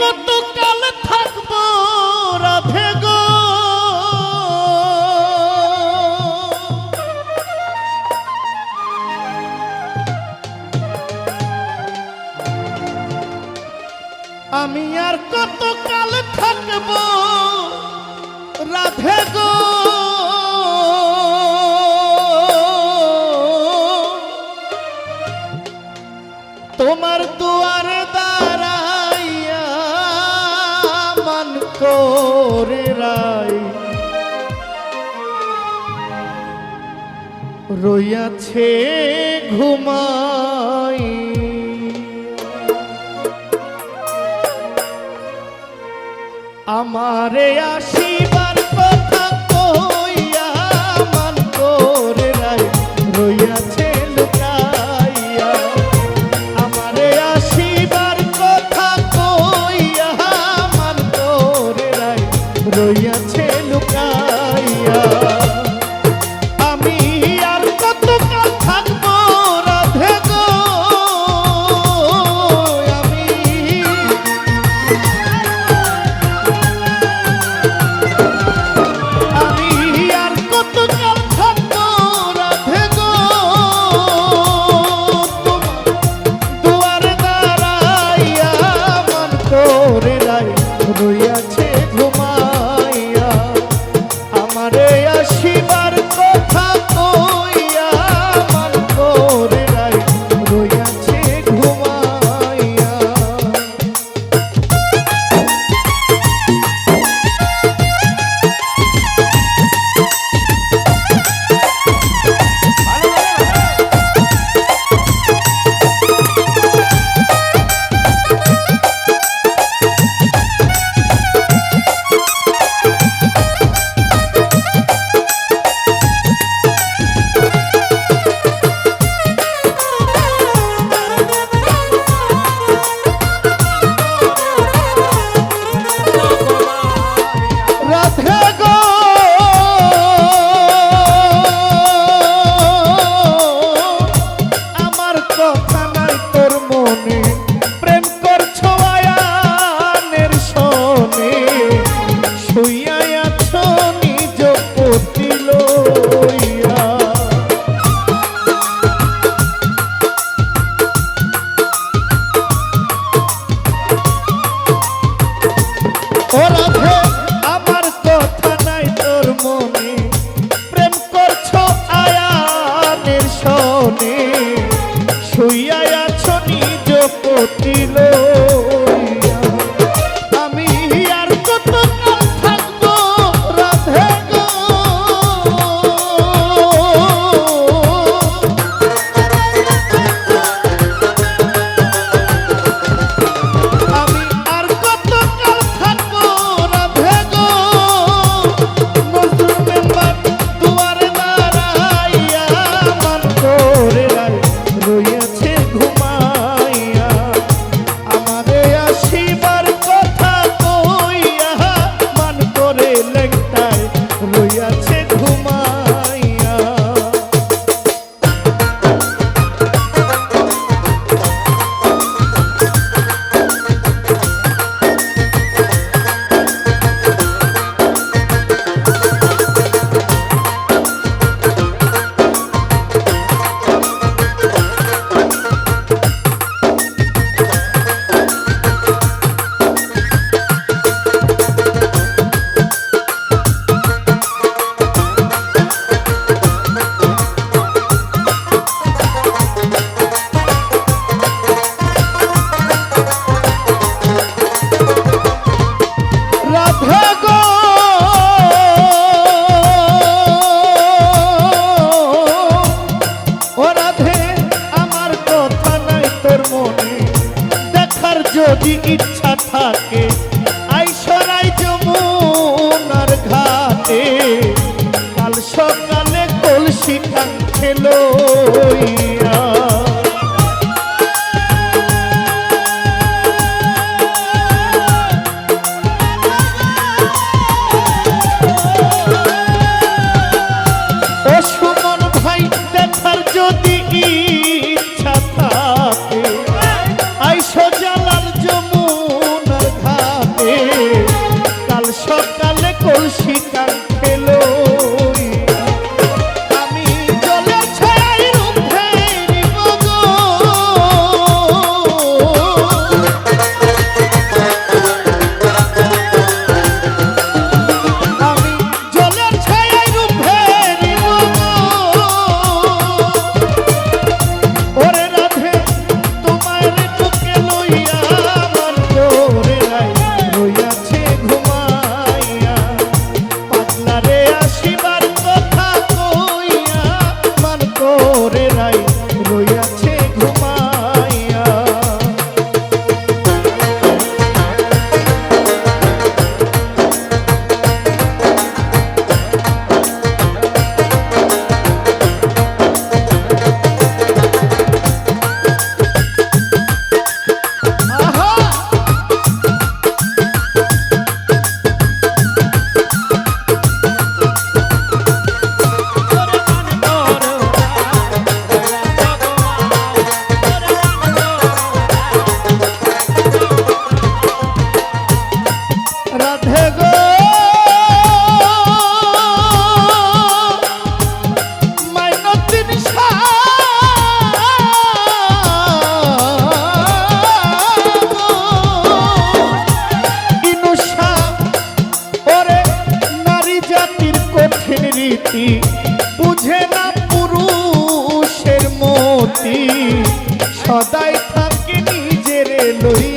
কতকাল থাকব রাধে গো। আমি আর কতকাল থাকব রাধে গো। তোমার রে রাই রইয়াছে ঘুমাই। আমারে আসি যদি ইচ্ছা থাকে সদাই থাকে নিজের লইয়া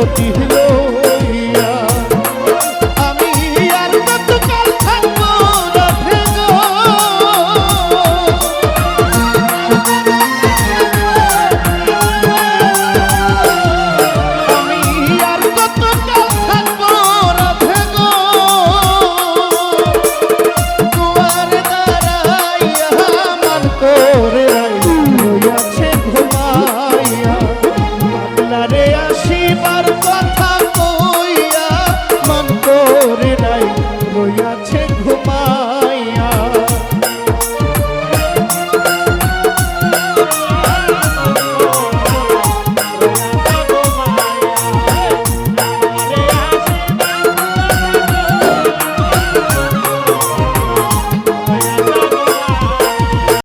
what do ঘুমা